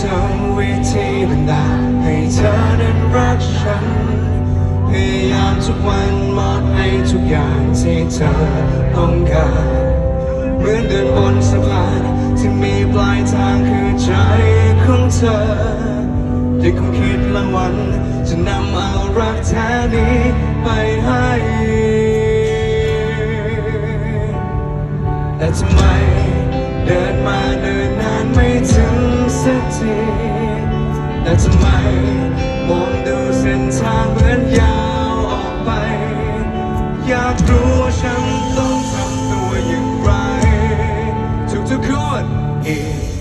ทุวิธีบันดาให้เธอนั้นรักฉัน พยายามทุกวันมอบให้ทุกอย่างที่เธอต้องการเหมือนเดินบนสะพานที่มีปลายทางคือใจของเธอได้คงคิดละวัน จะนำเอารักแท้นี้ไปให้แต่ทำไมเดินมาเดินากรู้ว่าฉันต้องทำตัวอย่างไรทุกๆคนเอง